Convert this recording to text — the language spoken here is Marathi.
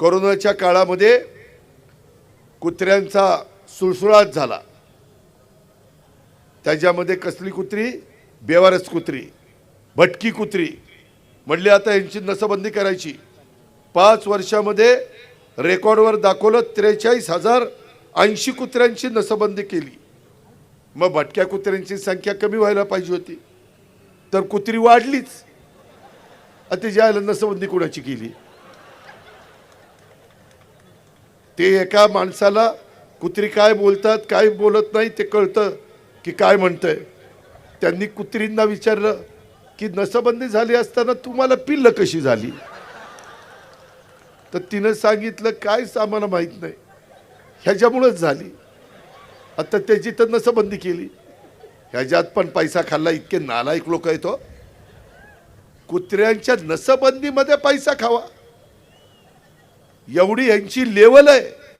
कोरोनाच्या काळामध्ये कुत्र्यांचा सुळसुळाट झाला. त्याच्यामध्ये कसली कुत्री? बेवारस कुत्री भटकी कुत्री. म्हणले आता यांची नसबंदी करायची. पाच वर्षामध्ये रेकॉर्डवर दाखवलं त्रेचाळीस हजार ऐंशी कुत्र्यांची नसबंदी केली. मग भटक्या कुत्र्यांची संख्या कमी व्हायला पाहिजे होती. तर कुत्री वाढलीच. आता ज्याला नसबंदी कुणाची केली? ते एका माणसाला कुत्री काय बोलतात काय बोलत नाही ते कळतं की काय म्हणतंय. त्यांनी कुत्रींना विचारलं की नसबंदी झाली असताना तुम्हाला पिल्ल कशी झाली? तर तिनं सांगितलं काय आम्हाला माहीत नाही. ह्याच्यामुळंच झाली. आता त्याची तर नसबंदी केली. ह्याच्यात पण पैसा खाल्ला इतके नालायक लोक आहेत हो. कुत्र्यांच्या नसबंदीमध्ये पैसा खावा. एवढी यांची लेवल आहे.